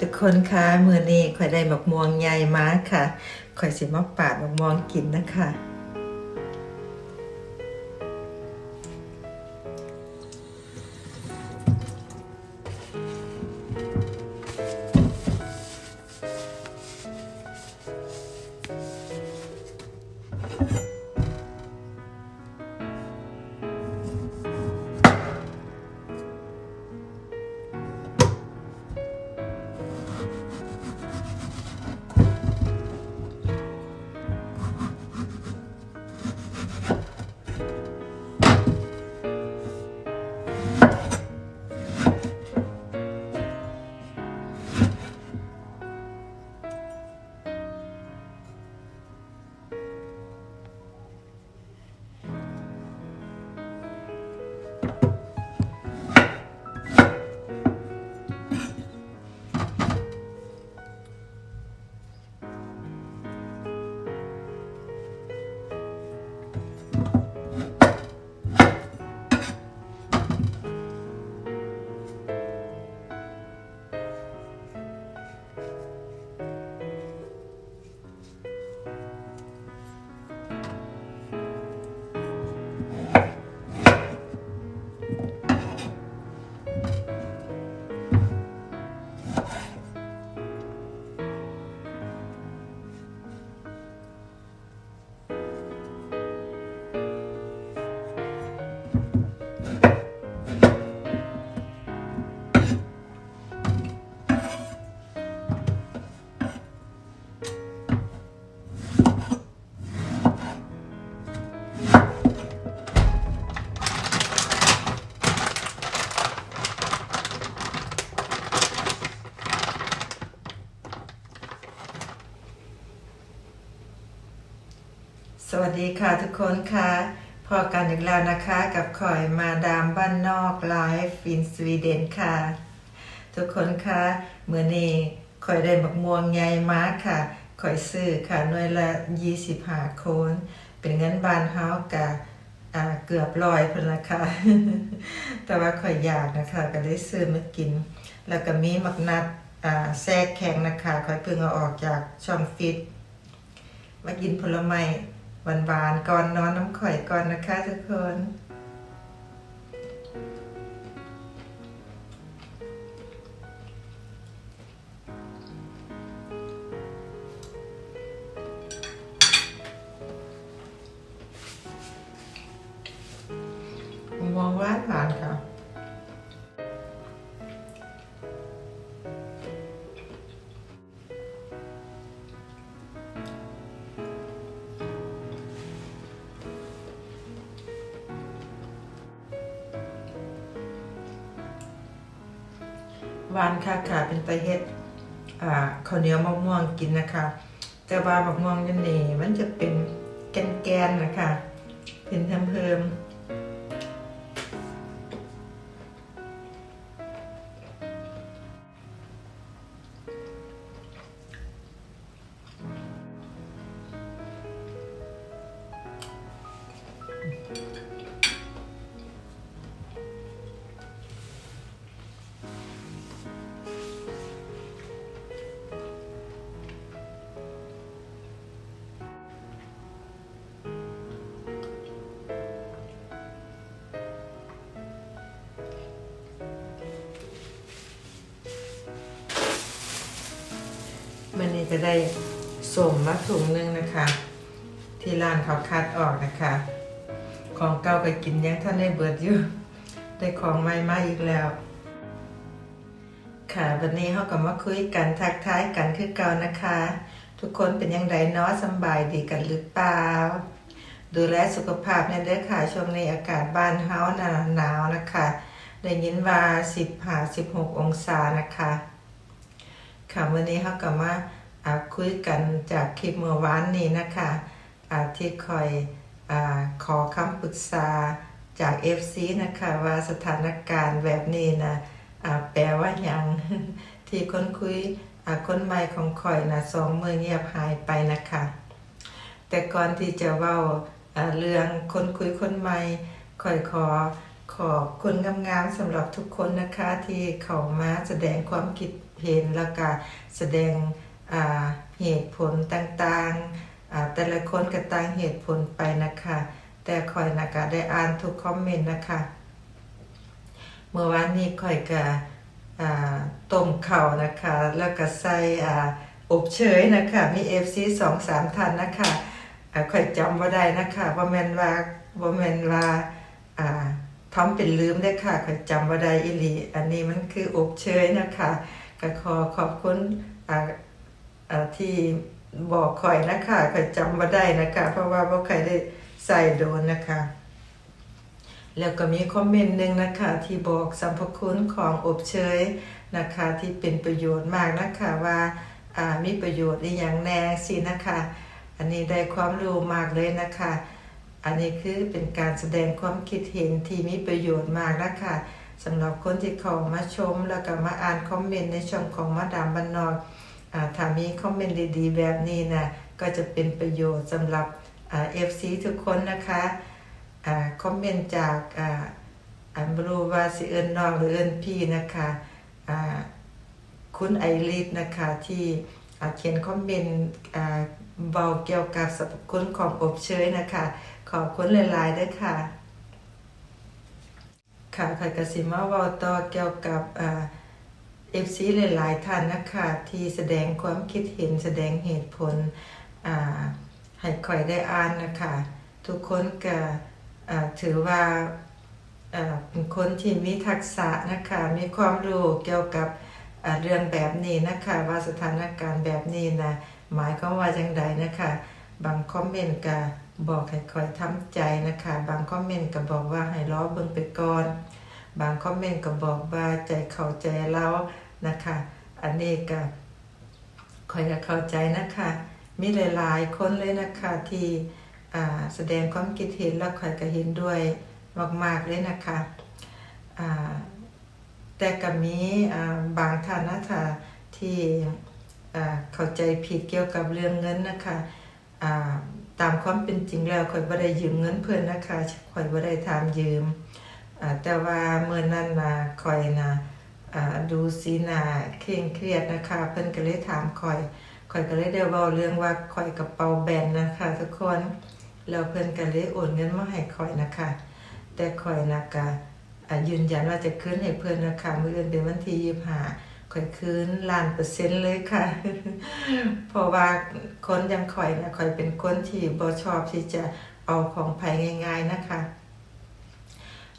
ทุกคนคะมือนี้ข่อยได้หมกม่วงใหญ่มาค่ะข่อยสิมาปาดหมกม่วงกินนะคะ สวัสดีค่ะทุกคนค่ะพอกันอีกแล้วนะคะกับข่อยมาดามบ้านนอกไลฟ์ฟินสวีเดนค่ะ ทุกคนค่ะเมื่อนี้ข่อยได้บักม่วงใหญ่มากค่ะข่อยซื้อค่ะหน่วยละ25โคนเป็นเงินบานเฮากะเกือบร้อยพนละค่ะแต่ว่าข่อยอยากนะคะก็ได้ซื้อมากิน แล้วก็มีมักนัดแทรกแข็งนะคะข่อยเพิ่งเอาออกจากช่องฟิตมากินผลไม้ หวานๆก่อนนอนน้ำข่อยก่อนนะคะทุกคน หวานค่ะค่ะเป็นไปเฮ็ดอ่าข้าวเหนียวมะม่วงกินนะคะ แต่ว่ามะม่วงยันนี่มันจะเป็นแกนๆนะคะเป็นเพิ่มๆ จะได้สมมาถุงหนึงนะคะ ที่ร้านเขาคัดออกนะคะ ของเก่าก็กินยังท่านได้เบิดอยู่ได้ของใหม่มาอีกแล้ว ค่ะวันนี้เขาก็มาคุยกันทักทายกันคือเก่านะคะ ทุกคนเป็นยังไงเนาะสบายดีกันหรือเปล่าดูแลสุขภาพเนี่ยเด้อค่ะช่วงนี้อากาศบ้านเฮาหนาหนาวนะคะ ได้ยินว่า 10หา16 องศานะคะ ค่ะวันนี้เขาก็มา อาคุยกันจากคลิปเมื่อวานนี้นะคะอาที่คอยอขอคำปรึกษาจาก FC นะคะว่าสถานการณ์แบบนี้นะแปลว่ายังที่คนคุยคนใหม่ของคอยนะสองมือเงียบหายไปนะคะ แต่ก่อนที่จะเว้าอ่าเรื่องคนคุยคนใหม่คอยขอขอบคุณงามๆสำหรับทุกคนนะคะที่เข้ามาแสดงความคิดเห็นแล้วก็แสดง เหตุผลต่างๆ แต่ละคนก็ต่างเหตุผลไปนะคะ แต่คอยนะคะได้อ่านทุกคอมเมนต์นะคะ เมื่อวานนี้คอยก็อ่าต้มข้าวนะคะ แล้วก็ใส่อบเชยนะคะ มี FC สองสามท่านนะคะคอยจำว่าได้นะคะว่าแมนว่าว่าแมนว่าอ่าทำเป็นลืมได้ค่ะคอยจำว่าได้อีหลี อันนี้มันคืออบเชยนะคะก็ขอขอบคุณ ที่บอกคอยนะคะคอยจำว่าได้นะคะ เพราะว่าบ่เคยได้ใส่โดนนะคะ แล้วก็มีคอมเมนต์หนึ่งนะคะ ที่บอกสรรพคุณของอบเชยนะคะ ที่เป็นประโยชน์มากนะคะว่าอ่ามีประโยชน์ในอย่างแน่สินะคะ อันนี้ได้ความรู้มากเลยนะคะ อันนี้คือเป็นการแสดงความคิดเห็นที่มีประโยชน์มากนะคะสำหรับคนที่เขามาชมแล้วก็มาอ่านคอมเมนต์ในช่องของมาดามบันนอก ถ้ามีคอมเมนต์ดีๆ แบบนี้นะก็จะเป็นประโยชน์สำหรับเอ่า FC ทุกคนนะคะคอมเมนต์จากอันบรูวาสิเอิญน้องหรือเอิญพี่นะคะคุณไอริสนะคะที่เขียนคอมเมนต์อ่าเบาเกี่ยวกับสรรพคุณของอบเชยนะคะ ขอบคุณหลายๆด้วยค่ะ ค่ะค่ะกสิมาเวาต่อเกี่ยวกับอ่า เอฟซีหลายๆท่านนะคะที่แสดงความคิดเห็นแสดงเหตุผลให้คอยได้อ่านนะคะทุกคนก็ถือว่าเป็นคนที่มีทักษะนะคะมีความรู้เกี่ยวกับเรื่องแบบนี้นะคะว่าสถานการณ์แบบนี้นะหมายความว่าจังใดนะคะบางคอมเมนต์ก็บอกให้คอยทำใจนะคะ บางคอมเมนต์ก็บอกว่าให้รอเบิ่งไปก่อน บางคอมเมนต์ก็บอกว่าใจเข้าใจเรานะคะ อันนี้ก็คอยจะเข้าใจนะคะ มีหลายๆ คนเลยนะคะที่แสดงความคิดเห็นแล้วคอยก็เห็นด้วยมากๆเลยนะคะแต่ก็มีบางท่านนะคะที่เข้าใจผิดเกี่ยวกับเรื่องเงินนะคะตามความเป็นจริงแล้วคอยบ่ได้ยืมเงินเพื่อนนะคะคอยบ่ได้ถามยืม แต่ว่าเมื่อนั้นนะคอยนะดูสีหน้าเคร่งเครียดนะคะ เพิ่นก็เลยถามคอยคอยก็เลยได้เว้าเรื่องว่าคอยกระเป๋าแบนนะคะ ทุกคนแล้วเพิ่นก็เลยโอนเงินมาให้คอยนะคะ แต่คอยนะกะอ่ายืนยันว่าจะคืนให้เพิ่นนะคะเมื้ออื่นเป็นวันที่25คอยคืนล้านเปอร์เซ็นต์เลยค่ะ เพราะว่าคนยังคอยนะคอยเป็นคนที่บ่ชอบที่จะเอาของไผง่าย ๆนะคะ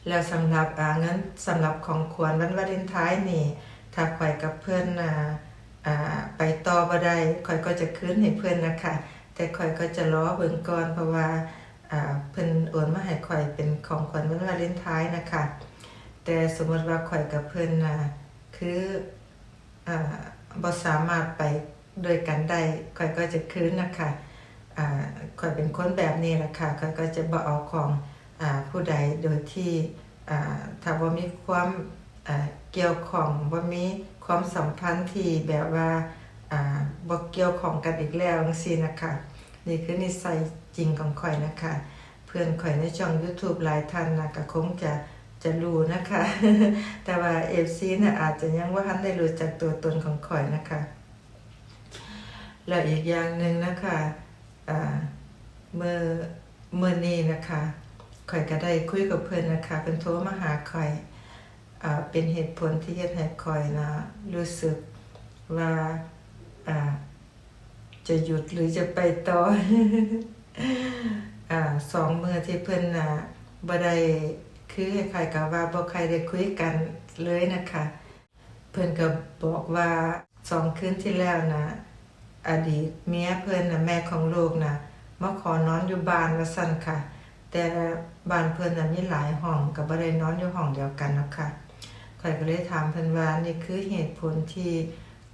แล้วสำหรับอ่าเงินสำหรับของขวัญวันวาเลนไทน์นี่ ถ้าข่อยกับเพื่อนอ่าอ่าไปต่อบ่ได้ข่อยก็จะคืนให้เพื่อนนะคะ แต่ข่อยก็จะรอเบิ่งก่อนเพราะว่าอ่าเพิ่นโอนมาให้ข่อยเป็นของขวัญวันวาเลนไทน์นะคะ แต่สมมติว่าข่อยกับเพื่อนนะคืออ่าบ่สามารถไปด้วยกันได้ข่อยก็จะคืนนะคะอ่าข่อยเป็นคนแบบนี้แหละค่ะข่อยก็จะบ่เอาของ ผู้ใดโดยที่ถ้าว่ามีความเกี่ยวของว่ามีความสัมพันธ์ที่แบบว่าอ่าบ่เกี่ยวของกันอีกแล้วจังซี่นะคะนี่คือนิสัยจริงของข่อยนะคะ เพื่อนข่อยในช่อง YouTube หลายท่านนะก็คงจะจะรู้นะคะ แต่ว่า FC นะอาจจะยังว่าทันได้รู้จักตัวตนของข่อยนะคะ แล้วอีกอย่างหนึ่งนะคะเมื่อเมื่อนี้นะคะ ข่อยก็ได้คุยกับเพื่อนนะคะเป็นโทรมาหาข่อยอเป็นเหตุผลที่เฮ็ดให้ข่อยนะรู้สึกว่าจะหยุดหรือจะไปต่ออสองมือที่เพื่อนนะบ่ได้คือคล้ายกับว่าบ่ใครได้คุยกันเลยนะคะ เพื่อนก็บอกว่าสองคืนที่แล้วนะอดีตเมียเพื่อนนะแม่ของลูกนะมาขอนอนอยู่บ้านว่าสั่นค่ะ แต่บ้านเพื่อนน่ะมีหลายห้องก็บ่ได้นอนอยู่ห้องเดียวกันนะคะข่อยก็เลยถามเพิ่นว่านี่คือเหตุผลที่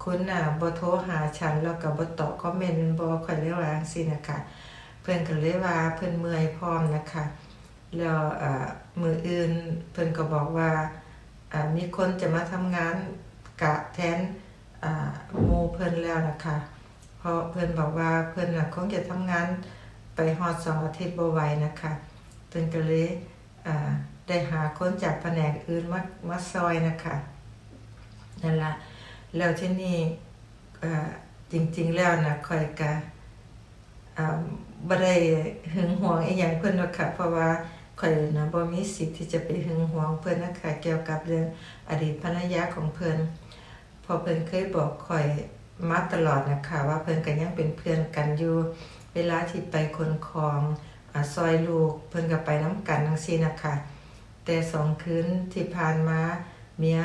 คุณน่ะบ่โทรหาฉันแล้วก็บ่ตอบคอมเมนต์บ่ข่อยเลยว่าจังซี่นะคะเพิ่นก็เลยว่าเพิ่นเมื่อยพร้อมนะคะแล้วเอ่อมืออื่นเพิ่นก็บอกว่าอ่ามีคนจะมาทำงานกะแทนอ่าหมู่เพิ่นแล้วนะคะเพราะเพิ่นบอกว่าเพิ่นน่ะคงจะทำงานไปฮอดสองอาทิตย์บ่ไหวนะคะ เพิ่นก็เลยได้หาคนจากแผนกอื่นมามาซอยนะคะนั่นละแล้วที่นี่จริง ๆ แล้วนะคอยกะอ่าบ่ได้หึงหวงอีหยังเพิ่นหรอกค่ะเพราะว่าข่อยนะบ่มีสิทธิ์ที่จะไปหึงหวงเพิ่นนะคะเกี่ยวกับเรื่องอดีตภรรยาของเพิ่นพอเพิ่นเคยบอกข่อยมาตลอดนะคะว่าเพิ่นก็ยังเป็นเพื่อนกันอยู่ เวลาที่ไปคนของ ซอยลูกเพิ่นก็ไปน้ำกันทั้งซี่นะคะแต่สองคืนที่ผ่านมาเมีย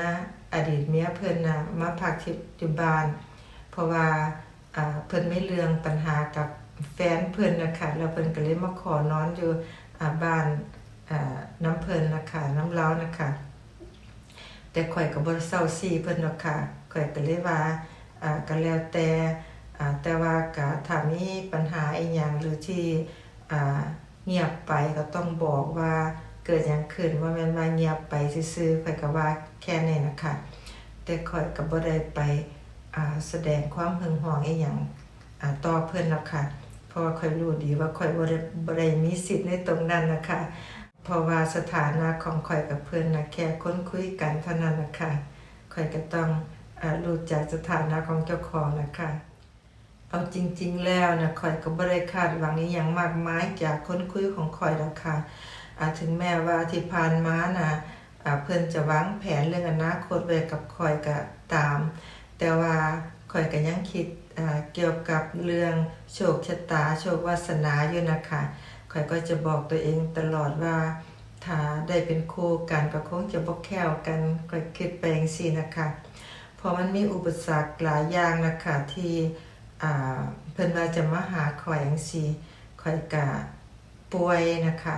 อดีตเมียเพิ่นนะมาพักที่อยู่บ้าน เพราะว่าเพิ่นไม่เรื่องปัญหากับแฟนเพิ่นนะคะแล้วเพิ่นก็เลยมาขอนอนอยู่บ้านน้ำเพิ่นนะคะน้ำเล้านะคะแต่ข่อยก็บ่เศร้าซีเพิ่นหรอกค่ะข่อยก็เลยว่าก็แล้วแต่แต่ว่าก็ถ้ามีปัญหาอีหยังหรือที่ เงียบไปก็ต้องบอกว่าเกิดหยังขึ้นว่าแม่นว่าเงียบไปซื่อๆข่อยก็ว่าแค่นี้นะคะแต่ข่อยก็บ่ได้ไปแสดงความหึงหวงอีหยังอ่าต่อเพิ่อนหรอกค่ะเพราะว่าข่อยรู้ดีว่าข่อยบ่ได้บ่ได้มีสิทธิ์ในตรงนั้นนะคะเพราะว่าสถานะของข่อยกับเพื่อนนะแค่ค้นคุยกันเท่านั้นนะคะข่อยก็ต้องอรู้จักสถานะของเจ้าของนะคะ เอาจริง ๆ แล้วนะข่อยก็บ่ได้คาดหวังนี้อย่างมากมายจากค้นคุยของข่อยหรอกค่ะอ่าถึงแม้ว่าที่ผ่านมานะอ่าเพิ่อนจะวางแผนเรื่องอนาคตไว้กับข่อยก็ตาม แต่ว่าข่อยก็ยังคิดเกี่ยวกับเรื่องโชคชะตา โชควาสนาอยู่นะคะข่อยก็จะบอกตัวเองตลอดว่าถ้าได้เป็นคู่กันก็คงจะบ่แค่วกันข่อยคิดไปจังซี่นะคะเพราะมันมีอุปสรรคหลายอย่างนะคะที่ เพิ่นว่าจะมาหาข่อยจังซี่ข่อยก็ป่วยนะคะ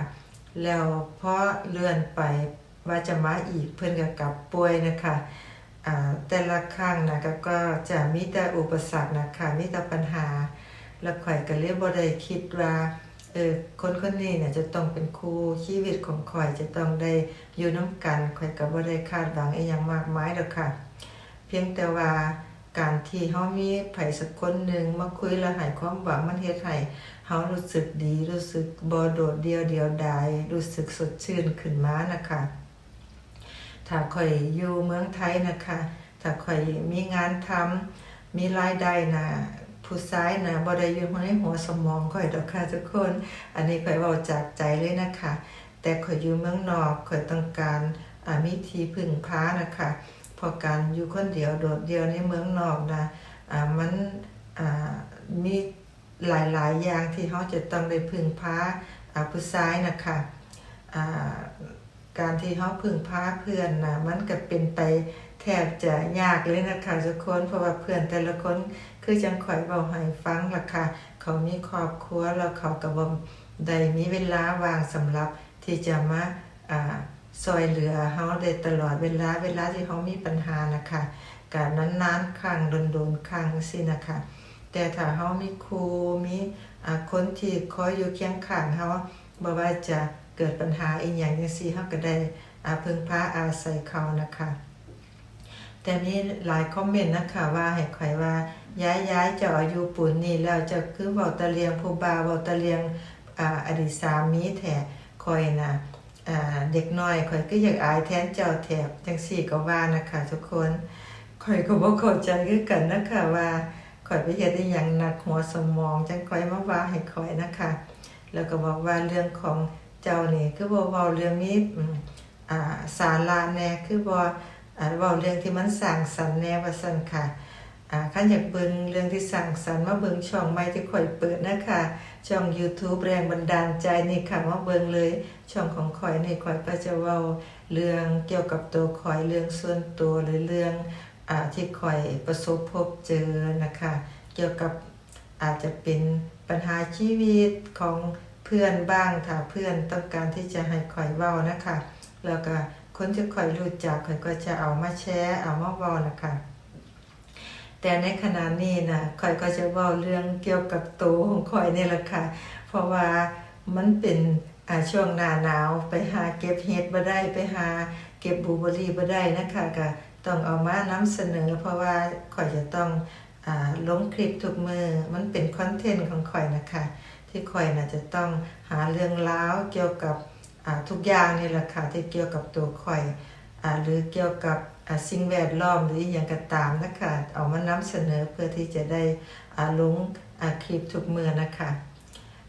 แล้วพอเลื่อนไปว่าจะมาอีกเพิ่นก็กลับป่วยนะคะแต่ละครั้งนะก็ก็จะมีแต่อุปสรรคนะคะมีแต่ปัญหา แล้วข่อยก็เลยบ่ได้คิดว่าเออคนคนนี้เนี่ยจะต้องเป็นครูชีวิตของข่อยจะต้องได้อยู่น้ำกันข่อยก็บ่ได้คาดหวังอีหยังมากมายดอกค่ะ เพียงแต่ว่า การที่เฮามีไผสักคนหนึ่งมาคุยแล้วให้ความหวังมันเฮ็ดให้เฮารู้สึกดี รู้สึกบ่โดดเดียวเดียวดายรู้สึกสดชื่นขึ้นมานะคะถ้าข่อยอยู่เมืองไทยนะคะ ถ้าข่อยมีงานทำมีรายได้นะผู้ซ้ายนะบ่ได้อยู่ในหัวสมองข่อยดอกค่ะทุกคน อันนี้ข่อยเว้าจากใจเลยนะคะ แต่ข่อยอยู่เมืองนอกข่อยต้องการอ่ามีที่พึ่งพานะคะ พอการอยู่คนเดียวโดดเดียวในเมืองนอกนะอ่ามันอ่ามีหลายๆ อย่างที่เฮาจะต้องได้พึ่งพาอ่าผู้ซ้ายนะคะอ่าการที่เฮาพึ่งพาเพื่อนนะมันก็เป็นไปแทบจะยากเลยนะคะทุกคนเพราะว่าเพื่อนแต่ละคนคือจังข่อยเว้าให้ฟังล่ะค่ะเขามีครอบครัวแล้วเขาก็บ่ได้มีเวลาว่างสำหรับที่จะมาอ่า ซอยเหลือเฮาได้ตลอดเวลาเวลาที่เฮามีปัญหานะคะการนานๆครั้งโดนๆครั้งสินะคะ แต่ถ้าเฮามีครูมีคนที่คอยอยู่เคียงข้างเฮาบ่ว่าจะเกิดปัญหาอีหยังจังซี่เฮาก็ได้อาพึ่งพาอาศัยเขานะคะแต่มีหลายคอมเมนต์นะคะว่าให้ข่อยว่าย้ายย้ายเจ้าอายุปุ่นนี่แล้วจะคือเว้าตะเลียงผู้บาวเว้าตะเลียงอ่าอดีตสามีแท้ข่อยน่ะอ่า เด็กน้อยข่อยก็อยากอายแทนเจ้าแถบจังซี่ก็ว่านะคะทุกคนข่อยก็บ่เข้าใจคือกันนะคะว่าข่อยไปเฮ็ดอีหยังหนักหัวสมองจังข่อยมาว่าให้ข่อยนะคะ แล้วก็บอกว่าเรื่องของเจ้านี่คือบ่เว้าเรื่องนี้อ่าสาระแน่คือบ่อ่าเว้าเรื่องที่มันสร้างสรรค์แน่ว่าซั่นค่ะอ่าคันอยากเบิ่งเรื่องที่สร้างสรรค์มาเบิ่งช่องใหม่ที่ข่อยเปิดนะคะ ช่อง YouTube แรงบันดาลใจนี่ค่ะมาเบิงเลย ช่องของข่อยนี่ข่อยก็จะเว้าเรื่องเกี่ยวกับตัวข่อยเรื่องส่วนตัวหรือเรื่องอที่ข่อยประสบพบเจอนะคะ เกี่ยวกับอาจจะเป็นปัญหาชีวิตของเพื่อนบ้างถ้าเพื่อนต้องการที่จะให้ข่อยเว้านะคะ แล้วก็คนที่ข่อยรู้จักข่อยก็จะเอามาแชร์เอามาเว้านะคะ แต่ในขณะนี้นะข่อยก็จะเว้าเรื่องเกี่ยวกับตัวของข่อยนี่แหละค่ะ เพราะว่ามันเป็นช่วงหน้าหนาวไปหาเก็บเห็ดบ่ได้ไปหาเก็บบูเบอรี่บ่ได้นะคะก็ต้องเอามานำเสนอ เพราะว่าข่อยจะต้องอลงคลิปทุกมือมันเป็นคอนเทนต์ของข่อยนะคะที่ข่อยน่ะจะต้องหาเรื่องราวเกี่ยวกับทุกอย่างนี่แหละค่ะที่เกี่ยวกับตัวข่อยอหรือเกี่ยวกับ สิ่งแวดล้อมหรืออย่างก็ตามนะคะเอามานำเสนอเพื่อที่จะได้อาลงคลิปทุกเมื่อนะคะ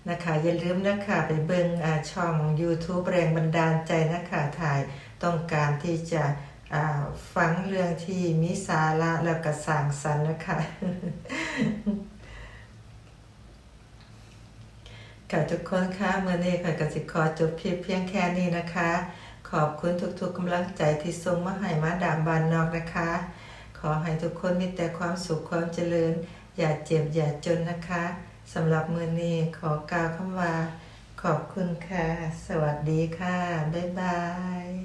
นะคะอย่าลืมนะคะไปเบิ่งช่อง YouTube แรงบันดาลใจนะคะถ่ายต้องการที่จะฟังเรื่องที่มีสาระแล้วก็สร้างสรรค์นะคะกับทุกคนค่ะเมื่อนี้ค่ะกสิขอจบคลิปเพียงแค่นี้นะคะ ขอบคุณทุกๆกำลังใจที่ส่งมาให้มาดามบานนอกนะคะ ขอให้ทุกคนมีแต่ความสุขความเจริญ อย่าเจ็บอย่าจนนะคะสำหรับมือนี้ขอกล่าวคำว่า ขอบคุณค่ะ สวัสดีค่ะ บ๊ายบาย